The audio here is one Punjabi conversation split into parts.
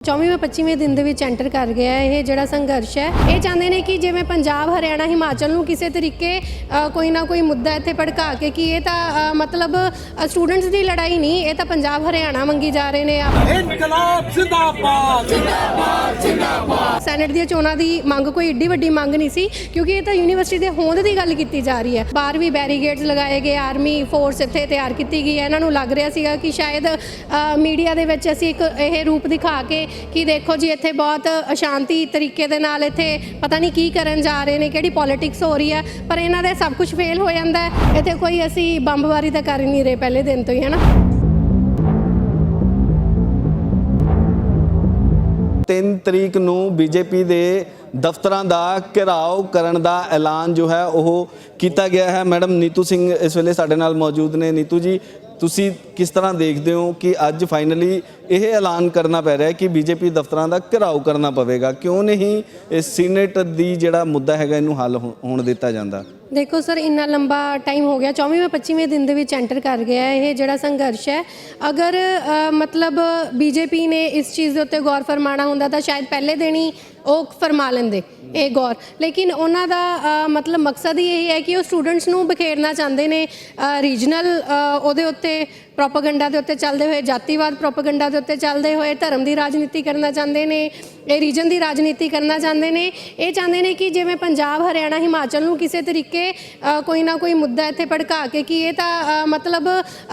24ਵੇਂ 25ਵੇਂ ਦਿਨ ਦੇ ਵਿੱਚ ਐਂਟਰ ਕਰ ਗਿਆ ਹੈ ਇਹ ਜਿਹੜਾ ਸੰਘਰਸ਼ ਹੈ। ਇਹ ਚਾਹੁੰਦੇ ਨੇ ਕਿ ਜਿਵੇਂ ਪੰਜਾਬ ਹਰਿਆਣਾ ਹਿਮਾਚਲ ਨੂੰ ਕਿਸੇ ਤਰੀਕੇ ਕੋਈ ਨਾ ਕੋਈ ਮੁੱਦਾ ਇੱਥੇ ਭੜਕਾ ਕੇ ਕਿ ਇਹ ਤਾਂ ਮਤਲਬ ਸਟੂਡੈਂਟਸ ਦੀ ਲੜਾਈ ਨਹੀਂ ਇਹ ਤਾਂ ਪੰਜਾਬ ਹਰਿਆਣਾ ਮੰਗੀ ਜਾ ਰਹੇ ਨੇ ਇਨਕਲਾਬ ਜ਼ਿੰਦਾਬਾਦ। ਸੈਨੇਟ ਦੀਆਂ ਚੋਣਾਂ ਦੀ ਮੰਗ ਕੋਈ ਏਡੀ ਵੱਡੀ ਮੰਗ ਨਹੀਂ ਸੀ ਕਿਉਂਕਿ ਇਹ ਤਾਂ ਯੂਨੀਵਰਸਿਟੀ ਦੇ ਹੋਂਦ ਦੀ ਗੱਲ ਕੀਤੀ ਜਾ ਰਹੀ ਹੈ। ਬਾਹਰ ਵੀ ਬੈਰੀਗੇਡਸ ਲਗਾਏ ਗਏ ਆਰਮੀ ਫੋਰਸ ਇੱਥੇ ਤਿਆਰ ਕੀਤੀ ਗਈ ਹੈ। ਇਹਨਾਂ ਨੂੰ ਲੱਗ ਰਿਹਾ ਸੀਗਾ ਕਿ ਸ਼ਾਇਦ ਮੀਡੀਆ ਦੇ ਵਿੱਚ ਅਸੀਂ ਇੱਕ ਇਹ ਰੂਪ ਦਿਖਾ ਕੇ ਕਿ ਦੇਖੋ ਜੀ, ਇੱਥੇ ਬਹੁਤ ਅਸ਼ਾਂਤੀ ਤਰੀਕੇ ਦੇ ਨਾਲ ਇੱਥੇ ਪਤਾ ਨਹੀਂ ਕੀ ਕਰਨ ਜਾ ਰਹੇ ਨੇ, ਕਿਹੜੀ ਪੋਲਿਟਿਕਸ ਹੋ ਰਹੀ ਹੈ, ਪਰ ਇਹਨਾਂ ਦੇ ਸਭ ਕੁਝ ਫੇਲ ਹੋ ਜਾਂਦਾ ਹੈ। ਇੱਥੇ ਕੋਈ ਅਸੀਂ ਬੰਬਵਾਰੀ ਤਾਂ ਕਰ ਹੀ ਨਹੀਂ ਰਹੇ ਪਹਿਲੇ ਦਿਨ ਤੋਂ ਹੀ ਹੈ ਨਾ 3 ਤਰੀਕ ਨੂੰ ਬੀਜੇਪੀ ਦੇ ਦਫ਼ਤਰਾਂ ਦਾ ਘਿਰਾਓ ਕਰਨ ਦਾ ਐਲਾਨ ਜੋ ਹੈ, ਉਹ ਕੀਤਾ ਗਿਆ ਹੈ। ਮੈਡਮ ਨੀਤੂ ਸਿੰਘ ਇਸ ਵੇਲੇ ਸਾਡੇ ਨਾਲ ਮੌਜੂਦ ਨੇ। ਨੀਤੂ ਜੀ ਤੁਸੀਂ ਕਿਸ ਤਰ੍ਹਾਂ ਦੇਖਦੇ ਹੋ ਕਿ ਅੱਜ ਫਾਈਨਲੀ ਇਹ ਐਲਾਨ ਕਰਨਾ ਪੈ ਰਿਹਾ ਹੈ ਕਿ ਬੀਜੇਪੀ ਦਫ਼ਤਰਾਂ ਦਾ ਘਿਰਾਓ ਕਰਨਾ ਪਵੇਗਾ? ਕਿਉਂ ਨਹੀਂ ਇਸ ਸੀਨੇਟ ਦੀ ਜਿਹੜਾ ਮੁੱਦਾ ਹੈਗਾ, ਇਹਨੂੰ ਹੱਲ ਹੋ- ਹੋਣ ਦਿੱਤਾ ਜਾਂਦਾ? ਦੇਖੋ ਸਰ ਇੰਨਾ ਲੰਬਾ ਟਾਈਮ ਹੋ ਗਿਆ। 24ਵੇਂ 25ਵੇਂ ਦਿਨ ਦੇ ਵਿੱਚ ਐਂਟਰ ਕਰ ਗਿਆ ਇਹ ਜਿਹੜਾ ਸੰਘਰਸ਼ ਹੈ। ਅਗਰ ਅ, ਮਤਲਬ ਬੀਜੇਪੀ ਨੇ ਇਸ ਚੀਜ਼ ਦੇ ਉੱਤੇ ਗੌਰ ਫਰਮਾਣਾ ਹੁੰਦਾ ਤਾਂ ਸ਼ਾਇਦ ਪਹਿਲੇ ਦਿਨ ਹੀ ਉਹ ਫਰਮਾ ਲੈਂਦੇ ਇਹ ਗੌਰ। ਲੇਕਿਨ ਉਹਨਾਂ ਦਾ ਮਤਲਬ ਮਕਸਦ ਹੀ ਇਹ ਹੈ ਕਿ ਉਹ ਸਟੂਡੈਂਟਸ ਨੂੰ ਬਖੇਰਨਾ ਚਾਹੁੰਦੇ ਨੇ ਰੀਜਨਲ ਉਹਦੇ ਉੱਤੇ ਪ੍ਰੋਪਾਗੈਂਡਾ ਦੇ ਉੱਤੇ ਚੱਲਦੇ ਹੋਏ, ਜਾਤੀਵਾਦ ਪ੍ਰੋਪਾਗੈਂਡਾ ਦੇ ਉੱਤੇ ਚੱਲਦੇ ਹੋਏ, ਧਰਮ ਦੀ ਰਾਜਨੀਤੀ ਕਰਨਾ ਚਾਹੁੰਦੇ ਨੇ, ਇਹ ਰੀਜਨ ਦੀ ਰਾਜਨੀਤੀ ਕਰਨਾ ਚਾਹੁੰਦੇ ਨੇ, ਇਹ ਚਾਹੁੰਦੇ ਨੇ ਕਿ ਜਿਵੇਂ ਪੰਜਾਬ, ਹਰਿਆਣਾ, ਹਿਮਾਚਲ ਨੂੰ ਕਿਸੇ ਤਰੀਕੇ ਕੋਈ ਨਾ ਕੋਈ ਮੁੱਦਾ ਇੱਥੇ ਭੜਕਾ ਕੇ ਕਿ ਇਹ ਤਾਂ ਮਤਲਬ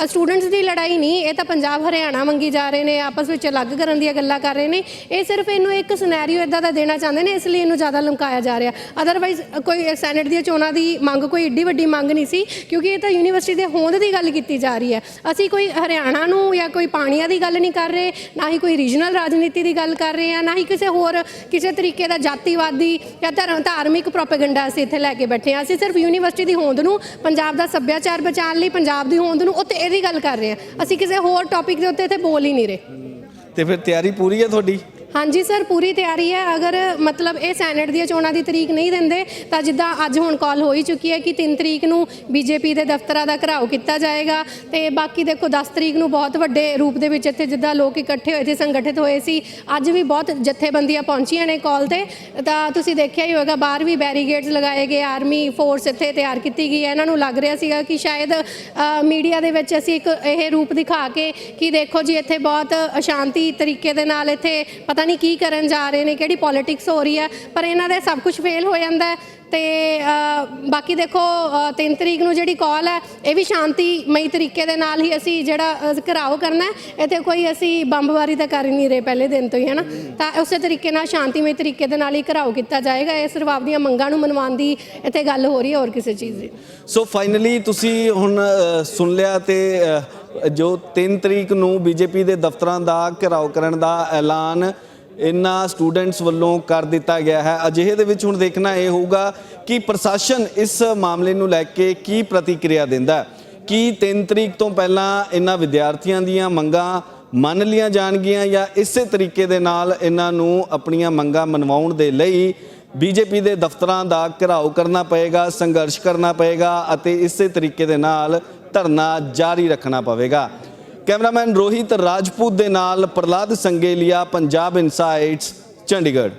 ਸਟੂਡੈਂਟਸ ਦੀ ਲੜਾਈ ਨਹੀਂ, ਇਹ ਤਾਂ ਪੰਜਾਬ, ਹਰਿਆਣਾ ਮੰਗੀ ਜਾ ਰਹੇ ਨੇ, ਆਪਸ ਵਿੱਚ ਅਲੱਗ ਕਰਨ ਦੀਆਂ ਗੱਲਾਂ ਕਰ ਰਹੇ ਨੇ, ਇਹ ਸਿਰਫ ਇਹਨੂੰ ਇੱਕ ਸਿਨੈਰੀਓ ਇਦਾਂ ਦਾ ਦੇਣਾ ਚਾਹੁੰਦੇ ਨੇ, ਇਸ ਲਈ ਇਹਨੂੰ ਜ਼ਿਆਦਾ ਲਮਕਾਇਆ ਜਾ ਰਿਹਾ। ਅਦਰਵਾਈਜ਼ ਕੋਈ ਸੈਨੇਟ ਦੀਆਂ ਚੋਣਾਂ ਦੀ ਮੰਗ, ਕੋਈ ਏਡੀ ਵੱਡੀ ਮੰਗ ਨਹੀਂ ਸੀ, ਕਿਉਂਕਿ ਇਹ ਤਾਂ ਯੂਨੀਵਰਸਿਟੀ ਦੇ ਹੋਂਦ ਦੀ ਗੱਲ ਕੀਤੀ ਜਾ ਰਹੀ ਹੈ। ਅਸੀਂ ਕੋਈ ਹਰਿਆਣਾ ਨੂੰ ਜਾਂ ਕੋਈ ਪਾਣੀਆਂ ਦੀ ਗੱਲ ਨਹੀਂ ਕਰ ਰਹੇ, ਨਾ ਹੀ ਕੋਈ ਰੀਜਨਲ ਰਾਜਨੀਤੀ ਦੀ ਗੱਲ ਕਰ ਰਹੇ ਹਾਂ ਨਾ ਹੀ ਕਿਸੇ ਹੋਰ ਕਿਸੇ ਤਰੀਕੇ ਦਾ ਜਾਤੀਵਾਦੀ ਜਾਂ ਧਰਮ ਧਾਰਮਿਕ ਪ੍ਰੋਪਾਗੈਂਡਾ ਅਸੀਂ ਇੱਥੇ ਲੈ ਕੇ ਬੈਠੇ ਹਾਂ ਅਸੀਂ ਸਿਰਫ ਯੂਨੀਵਰਸਿਟੀ ਦੀ ਹੋਂਦ ਨੂੰ, ਪੰਜਾਬ ਦਾ ਸੱਭਿਆਚਾਰ ਬਚਾਉਣ ਲਈ ਪੰਜਾਬ ਦੀ ਹੋਂਦ ਨੂੰ ਉੱਤੇ ਇਹਦੀ ਗੱਲ ਕਰ ਰਹੇ ਹਾਂ ਅਸੀਂ ਕਿਸੇ ਹੋਰ ਟੌਪਿਕ ਦੇ ਉੱਤੇ ਇੱਥੇ ਬੋਲ ਹੀ ਨਹੀਂ ਰਹੇ। ਤੇ ਫਿਰ ਤਿਆਰੀ ਪੂਰੀ ਹੈ ਤੁਹਾਡੀ? ਹਾਂਜੀ ਸਰ, ਪੂਰੀ ਤਿਆਰੀ ਹੈ। ਅਗਰ ਮਤਲਬ ਇਹ ਸੈਨੇਟ ਦੀਆਂ ਚੋਣਾਂ ਦੀ ਤਰੀਕ ਨਹੀਂ ਦਿੰਦੇ, ਤਾਂ ਜਿੱਦਾਂ ਅੱਜ ਹੁਣ ਕਾਲ ਹੋ ਹੀ ਚੁੱਕੀ ਹੈ ਕਿ 3 ਤਰੀਕ ਨੂੰ ਬੀਜੇਪੀ ਦੇ ਦਫ਼ਤਰਾਂ ਦਾ ਘਰਾਓ ਕੀਤਾ ਜਾਏਗਾ ਤੇ ਬਾਕੀ ਦੇਖੋ 10 ਤਰੀਕ ਨੂੰ ਬਹੁਤ ਵੱਡੇ ਰੂਪ ਦੇ ਵਿੱਚ ਇੱਥੇ ਜਿੱਦਾਂ ਲੋਕ ਇਕੱਠੇ ਹੋਏ ਸੀ, ਸੰਗਠਿਤ ਹੋਏ ਸੀ, ਅੱਜ ਵੀ ਬਹੁਤ ਜਥੇਬੰਦੀਆਂ ਪਹੁੰਚੀਆਂ ਨੇ ਕਾਲ ਤੇ। ਤਾਂ ਤੁਸੀਂ ਦੇਖਿਆ ਹੀ ਹੋਵੇਗਾ ਬਾਹਰ ਵੀ ਬੈਰੀਗੇਡਸ ਲਗਾਏ ਗਏ ਆਰਮੀ ਫੋਰਸ ਇੱਥੇ ਤਿਆਰ ਕੀਤੀ ਗਈ ਹੈ। ਇਹਨਾਂ ਨੂੰ ਲੱਗ ਰਿਹਾ ਸੀਗਾ ਕਿ ਸ਼ਾਇਦ ਮੀਡੀਆ ਦੇ ਵਿੱਚ ਅਸੀਂ ਇੱਕ ਇਹ ਰੂਪ ਦਿਖਾ ਕੇ ਕਿ ਦੇਖੋ ਜੀ, ਇੱਥੇ ਬਹੁਤ ਅਸ਼ਾਂਤੀ ਤਰੀਕੇ ਦੇ ਨਾਲ ਇੱਥੇ ਪਤਾ ਨਹੀਂ ਕੀ ਕਰਨ ਜਾ ਰਹੇ ਨੇ ਕਿਹੜੀ ਪੋਲਿਟਿਕਸ ਹੋ ਰਹੀ ਹੈ ਪਰ ਇਹਨਾਂ ਦਾ ਸਭ ਕੁਝ ਫੇਲ ਹੋ ਜਾਂਦਾ ਹੈ। ਤੇ ਬਾਕੀ ਦੇਖੋ 3 ਤਰੀਕ ਨੂੰ ਜਿਹੜੀ ਕਾਲ ਹੈ ਇਹ ਵੀ ਸ਼ਾਂਤੀਮਈ ਤਰੀਕੇ ਦੇ ਨਾਲ ਹੀ ਅਸੀਂ ਜਿਹੜਾ ਅ, ਘਿਰਾਓ ਕਰਨਾ ਇੱਥੇ ਕੋਈ ਅਸੀਂ ਬੰਬਵਾਰੀ ਤਾਂ ਕਰ ਹੀ ਨਹੀਂ ਰਹੇ ਪਹਿਲੇ ਦਿਨ ਤੋਂ ਹੀ ਹੈ ਨਾ ਤਾਂ ਉਸੇ ਤਰੀਕੇ ਨਾਲ ਸ਼ਾਂਤੀਮਈ ਤਰੀਕੇ ਦੇ ਨਾਲ ਹੀ ਘਰਾਓ ਕੀਤਾ ਜਾਏਗਾ। ਇਹ ਸਿਰਫ ਆਪਦੀਆਂ ਮੰਗਾਂ ਨੂੰ ਮਨਵਾਉਣ ਦੀ ਇੱਥੇ ਗੱਲ ਹੋ ਰਹੀ ਹੈ ਹੋਰ ਕਿਸੇ ਚੀਜ਼ ਦੀ। ਸੋ ਫਾਈਨਲੀ ਤੁਸੀਂ ਹੁਣ ਸੁਣ ਲਿਆ ਤੇ ਜੋ 3 ਤਰੀਕ ਨੂੰ ਬੀਜੇਪੀ ਦੇ ਦਫ਼ਤਰਾਂ ਦਾ ਘਿਰਾਓ ਕਰਨ ਦਾ ਐਲਾਨ ਇਹਨਾਂ ਸਟੂਡੈਂਟਸ ਵੱਲੋਂ ਕਰ ਦਿੱਤਾ ਗਿਆ ਹੈ। ਅਜਿਹੇ ਦੇ ਵਿੱਚ ਹੁਣ ਦੇਖਣਾ ਇਹ ਹੋਊਗਾ ਕਿ ਪ੍ਰਸ਼ਾਸਨ ਇਸ ਮਾਮਲੇ ਨੂੰ ਲੈ ਕੇ ਕੀ ਪ੍ਰਤੀਕਿਰਿਆ ਦਿੰਦਾ ਕੀ 3 ਤਰੀਕ ਤੋਂ ਪਹਿਲਾਂ ਇਹਨਾਂ ਵਿਦਿਆਰਥੀਆਂ ਦੀਆਂ ਮੰਗਾਂ ਮੰਨ ਲੀਆਂ ਜਾਣਗੀਆਂ ਜਾਂ ਇਸੇ ਤਰੀਕੇ ਦੇ ਨਾਲ ਇਹਨਾਂ ਨੂੰ ਆਪਣੀਆਂ ਮੰਗਾਂ ਮਨਵਾਉਣ ਦੇ ਲਈ ਬੀਜੇਪੀ ਦੇ ਦਫ਼ਤਰਾਂ ਦਾ ਘਿਰਾਓ ਕਰਨਾ ਪਏਗਾ, ਸੰਘਰਸ਼ ਕਰਨਾ ਪਏਗਾ ਅਤੇ ਇਸੇ ਤਰੀਕੇ ਦੇ ਨਾਲ ਧਰਨਾ ਜਾਰੀ ਰੱਖਣਾ ਪਵੇਗਾ। ਕੈਮਰਾਮੈਨ ਰੋਹਿਤ ਰਾਜਪੂਤ ਦੇ ਨਾਲ ਪ੍ਰਲਾਦ ਸੰਗੇਲੀਆ ਪੰਜਾਬ ਇਨਸਾਈਟਸ ਚੰਡੀਗੜ੍ਹ।